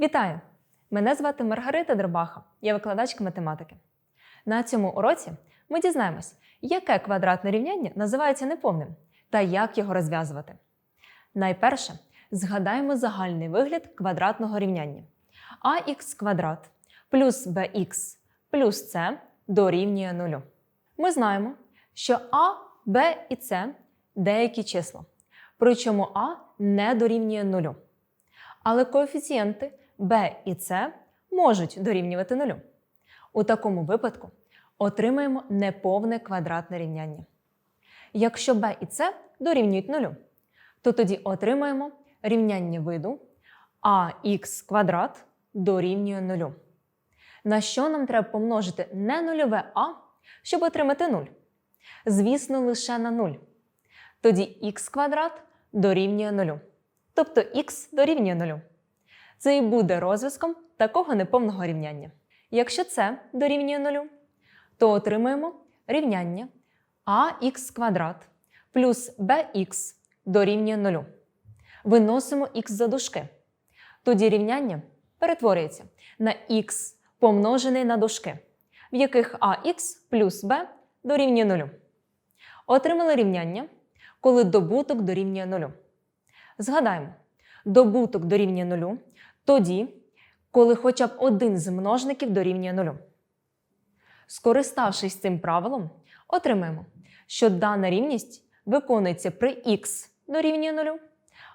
Вітаю! Мене звати Маргарита Дербаха, я викладачка математики. На цьому уроці ми дізнаємось, яке квадратне рівняння називається неповним та як його розв'язувати. Найперше згадаємо загальний вигляд квадратного рівняння. ax квадрат плюс bx плюс c дорівнює нулю. Ми знаємо, що a, b і c деякі числа, причому a не дорівнює нулю. Але коефіцієнти b і c можуть дорівнювати нулю. У такому випадку отримаємо неповне квадратне рівняння. Якщо b і c дорівнюють нулю, то тоді отримаємо рівняння виду ax квадрат дорівнює нулю. На що нам треба помножити не нульове а, щоб отримати 0? Звісно, лише на 0. Тоді х квадрат дорівнює 0. Тобто х дорівнює 0. Це і буде розв'язком такого неповного рівняння. Якщо це дорівнює 0, то отримаємо рівняння ax квадрат плюс bx дорівнює 0. Виносимо х за дужки. Тоді рівняння перетворюється на х помножений на дужки, в яких ax плюс b дорівнює 0. Отримали рівняння, коли добуток дорівнює 0. Згадаємо, добуток дорівнює 0 тоді, коли хоча б один з множників дорівнює 0. Скориставшись цим правилом, отримаємо, що дана рівність виконується при х дорівнює 0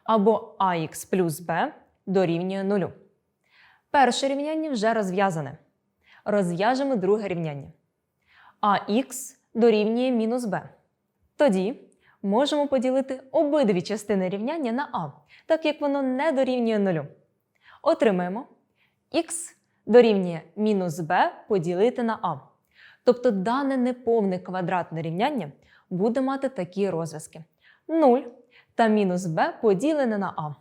або ax плюс b дорівнює 0. Перше рівняння вже розв'язане. Розв'яжемо друге рівняння. ax дорівнює мінус b. Тоді можемо поділити обидві частини рівняння на а, так як воно не дорівнює 0. Отримаємо х дорівнює мінус b поділити на а. Тобто дане неповне квадратне рівняння буде мати такі розв'язки: 0 та мінус b поділене на а.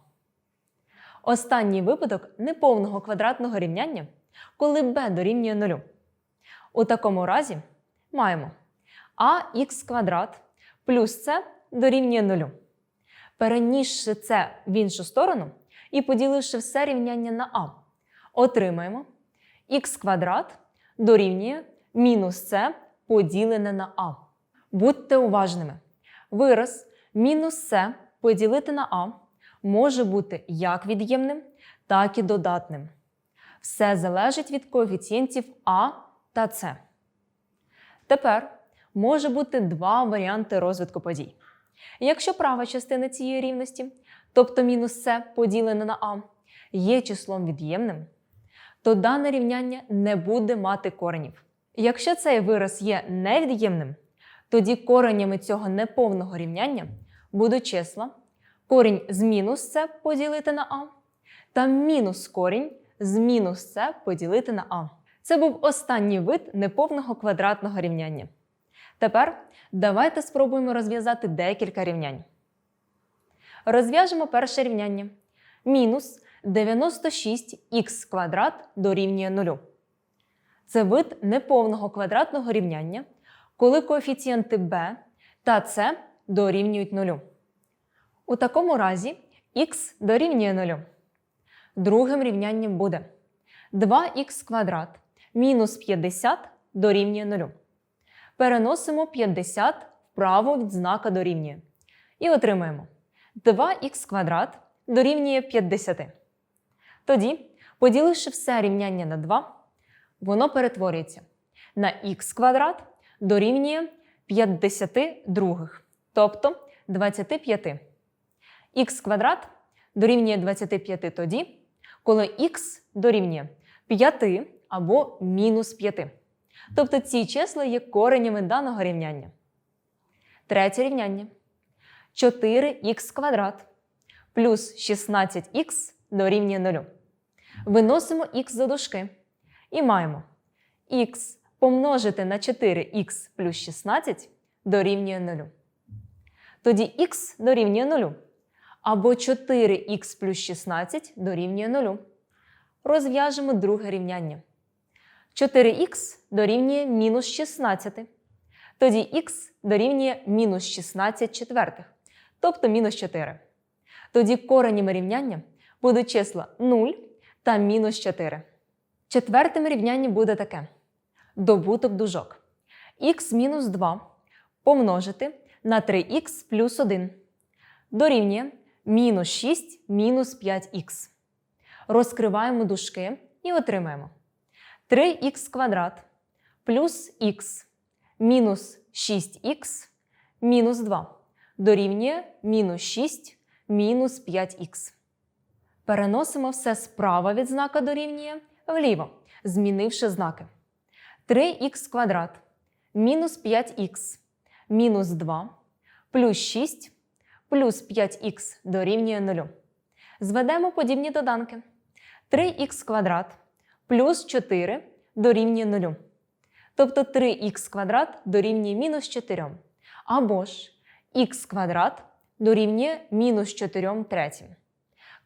Останній випадок неповного квадратного рівняння, коли b дорівнює 0. У такому разі маємо ax квадрат плюс c дорівнює 0. Перенісши це в іншу сторону і поділивши все рівняння на а, отримаємо х квадрат дорівнює мінус c поділене на а. Будьте уважними. Вираз мінус c поділити на а може бути як від'ємним, так і додатним. Все залежить від коефіцієнтів а та С. Тепер може бути два варіанти розвитку подій. Якщо права частина цієї рівності, тобто мінус С поділене на А, є числом від'ємним, то дане рівняння не буде мати коренів. Якщо цей вираз є невід'ємним, тоді коренями цього неповного рівняння будуть числа корінь з мінус С поділити на А та мінус корінь з мінус С поділити на А. Це був останній вид неповного квадратного рівняння. Тепер давайте спробуємо розв'язати декілька рівнянь. Розв'яжемо перше рівняння. Мінус 96х квадрат дорівнює 0. Це вид неповного квадратного рівняння, коли коефіцієнти b та c дорівнюють 0. У такому разі х дорівнює 0. Другим рівнянням буде 2х квадрат мінус 50 дорівнює 0. Переносимо 50 вправо від знака дорівнює. І отримаємо 2х квадрат дорівнює 50. Тоді, поділивши все рівняння на 2, воно перетворюється на х квадрат дорівнює 52, тобто 25. х квадрат дорівнює 25 тоді, коли х дорівнює 5 або мінус 5. Тобто ці числа є коренями даного рівняння. Третє рівняння. 4х квадрат плюс 16х дорівнює 0. Виносимо х за дужки і маємо х помножити на 4х плюс 16 дорівнює 0. Тоді х дорівнює 0. Або 4х плюс 16 дорівнює 0. Розв'яжемо друге рівняння. 4х дорівнює мінус 16. Тоді х дорівнює мінус 16 четвертих, тобто мінус 4. Тоді коренями рівняння будуть числа 0 та мінус 4. Четвертим рівнянні буде таке: добуток дужок. мінус 2 помножити на 3х плюс 1 дорівнює мінус 6 мінус 5х. Розкриваємо дужки і отримаємо 3х квадрат плюс х мінус 6х мінус 2 дорівнює мінус 6 мінус 5х. Переносимо все справа від знака дорівнює вліво, змінивши знаки. 3х квадрат мінус 5х мінус 2 плюс 6 плюс 5х дорівнює 0. Зведемо подібні доданки. 3х квадрат плюс 4 дорівнює 0. Тобто 3х квадрат дорівнює мінус 4. Або ж х квадрат дорівнює мінус 4 третім.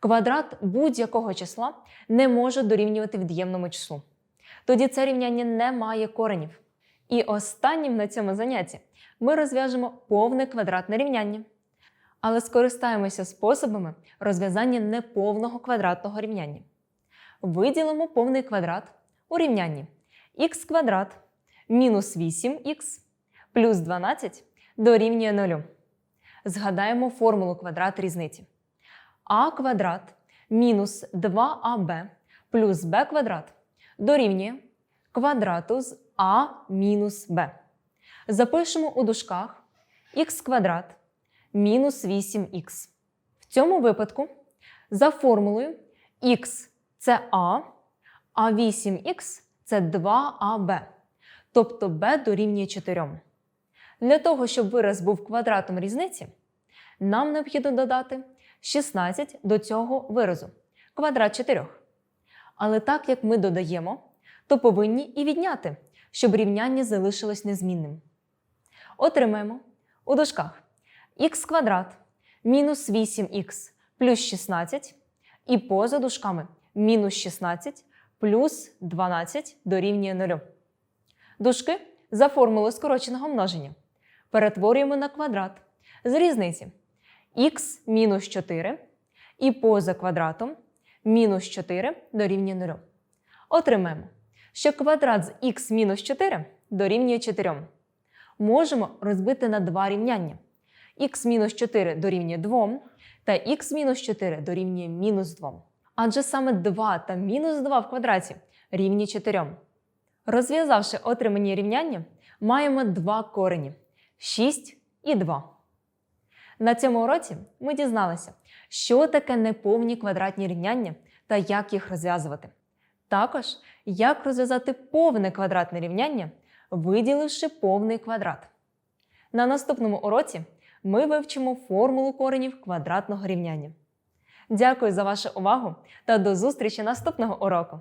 Квадрат будь-якого числа не може дорівнювати від'ємному числу. Тоді це рівняння не має коренів. І останнім на цьому занятті ми розв'яжемо повне квадратне рівняння. Але скористаємося способами розв'язання неповного квадратного рівняння. Виділимо повний квадрат у рівнянні х квадрат мінус 8х плюс 12 дорівнює 0. Згадаємо формулу квадрат різниці. а квадрат мінус 2аб плюс b квадрат дорівнює квадрату з а мінус b. Запишемо у дужках х квадрат мінус 8х. В цьому випадку за формулою х це а, а 8х це 2аб, тобто b дорівнює 4. Для того, щоб вираз був квадратом різниці, нам необхідно додати 16 до цього виразу квадрат 4. Але так як ми додаємо, то повинні і відняти, щоб рівняння залишилось незмінним. Отримаємо у дужках х квадрат мінус 8х плюс 16 і поза дужками мінус 16 плюс 12 дорівнює 0. Дужки за формулою скороченого множення перетворюємо на квадрат з різниці х мінус 4 і поза квадратом мінус 4 дорівнює 0. Отримаємо, що квадрат з х мінус 4 дорівнює 4. Можемо розбити на два рівняння. х мінус 4 дорівнює 2 та х мінус 4 дорівнює мінус 2. Адже саме 2 та мінус 2 в квадраті рівні 4. Розв'язавши отримані рівняння, маємо два корені 6 і 2. На цьому уроці ми дізналися, що таке неповні квадратні рівняння та як їх розв'язувати. Також, як розв'язати повне квадратне рівняння, виділивши повний квадрат. На наступному уроці ми вивчимо формулу коренів квадратного рівняння. Дякую за вашу увагу та до зустрічі наступного уроку!